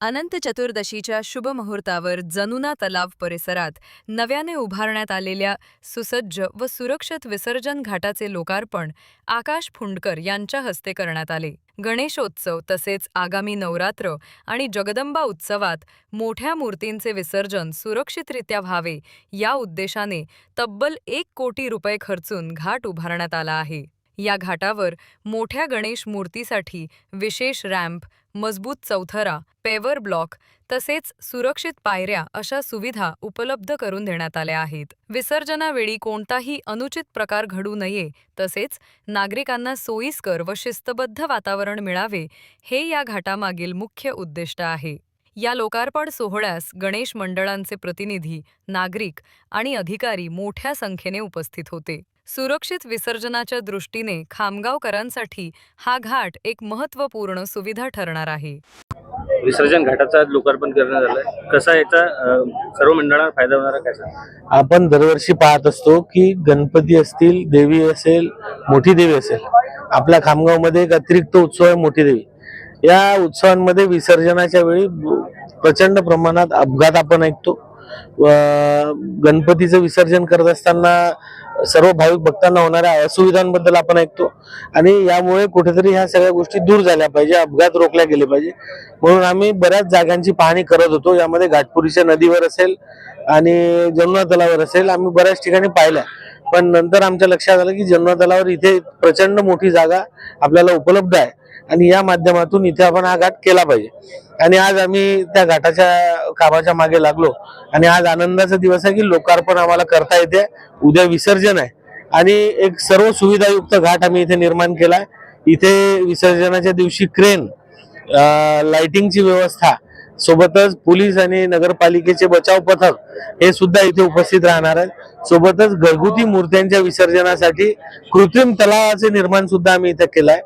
अनंत चतुर्दशीच्या शुभमुहूर्तावर जनुना तलाव परिसरात नव्याने उभारण्यात आलेल्या सुसज्ज व सुरक्षित विसर्जन घाटाचे लोकार्पण आकाश फुंडकर यांच्या हस्ते करण्यात आले. गणेशोत्सव तसेच आगामी नवरात्र आणि जगदंबा उत्सवात मोठ्या मूर्तींचे विसर्जन सुरक्षितरित्या व्हावे या उद्देशाने तब्बल एक कोटी रुपये खर्चून घाट उभारण्यात आला आहे. या घाटावर मोठ्या गणेश मूर्तीसाठी विशेष रॅम्प मजबूत चौथरा पेवर ब्लॉक तसेच सुरक्षित पायऱ्या अशा सुविधा उपलब्ध करून देण्यात आल्या आहेत. विसर्जनावेळी कोणताही अनुचित प्रकार घडू नये तसेच नागरिकांना सोयीस्कर व शिस्तबद्ध वातावरण मिळावे हे या घाटामागील मुख्य उद्दिष्ट आहे. या लोकार्पण सोहळ्यास गणेश मंडळांचे प्रतिनिधी नागरिक आणि अधिकारी मोठ्या संख्येने उपस्थित होते. सुरक्षित विसर्जनाच्या दृष्टीने खामगावकरांसाठी हा घाट एक महत्त्वपूर्ण सुविधा ठरणार आहे. विसर्जन घाटाचं आज लोकार्पण करण्यात आलंय. कसा याचा सर्व मंडळांना फायदा होणार आहे काय? आपण दरवर्षी पाहत असतो की गणपती असतील देवी असेल मोठी देवी असेल आपल्या खामगावमध्ये एक अतिरिक्त उत्सव आहे मोठी देवी. या उत्सवांमध्ये विसर्जनाच्या वेळी प्रचंड प्रमाणात अपघात आपण ऐकतो. गणपतीचं विसर्जन करत असताना सर्व भाविक भक्तांना होणाऱ्या असुविधांबद्दल आपण ऐकतो. आणि यामुळे कुठेतरी ह्या सगळ्या गोष्टी दूर झाल्या पाहिजे अपघात रोखल्या गेले पाहिजे. म्हणून आम्ही बऱ्याच जागांची पाहणी करत होतो. यामध्ये घाटपुरीच्या नदीवर असेल आणि जमुना तलावर असेल. आम्ही बऱ्याच ठिकाणी पाहिल्या. पण नंतर आमच्या लक्षात आलं की जन्मतलावर इथे प्रचंड मोठी जागा आपल्याला उपलब्ध आहे. आणि या माध्यमातून इथे आपण हा घाट केला पाहिजे. आणि आज आम्ही त्या घाटाच्या कामाच्या मागे लागलो. आणि आज आनंदाचा दिवस आहे की लोकार्पण आम्हाला करता येते. उद्या विसर्जन आहे. आणि एक सर्व सुविधायुक्त घाट आम्ही इथे निर्माण केला इथे विसर्जनाच्या दिवशी क्रेन लाइटिंगची व्यवस्था सोबतच पोलीस आणि नगरपालिकेचे बचाव पथक हे सुद्धा इथे उपस्थित राहणार आहेत. सोबतच घरगुती मूर्त्यांच्या विसर्जनासाठी कृत्रिम तलावाचे निर्माण सुद्धा आम्ही इथे केलाय.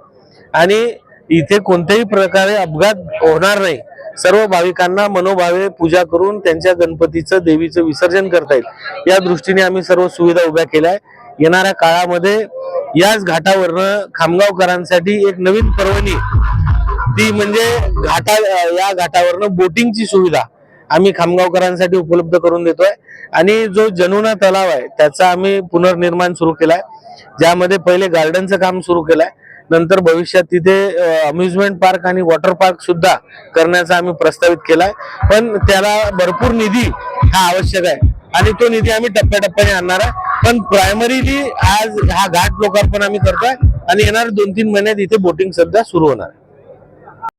आणि इथे कोणत्याही प्रकारे अपघात होणार नाही. सर्व भाविकांना मनोभावे पूजा करून त्यांच्या गणपतीचं देवीचं विसर्जन करता येईल. या दृष्टीने आम्ही सर्व सुविधा उभ्या केल्या आहे येणाऱ्या काळामध्ये याच घाटावरनं खामगावकरांसाठी एक नवीन पर्वणी ती म्हणजे घाटा या घाटावरनं बोटिंगची सुविधा आम्ही खामगावकरांसाठी उपलब्ध करून देतोय. आणि जो जनुना तलाव आहे त्याचा आम्ही पुनर्निर्माण सुरू केलाय. ज्यामध्ये पहिले गार्डनचं काम सुरू केलंय. नंतर भविष्यात तिथे अम्युजमेंट पार्क आणि वॉटर पार्क सुद्धा करण्याचा आम्ही प्रस्तावित केलाय. पण त्याला भरपूर निधी हा आवश्यक आहे. आणि तो निधी आम्ही टप्प्याटप्प्याने आणणार आहे. पण प्रायमरीली आज हा घाट लोकार्पण आम्ही करतोय. आणि येणार दोन तीन महिन्यात इथे बोटिंग सध्या सुरू होणार आहे.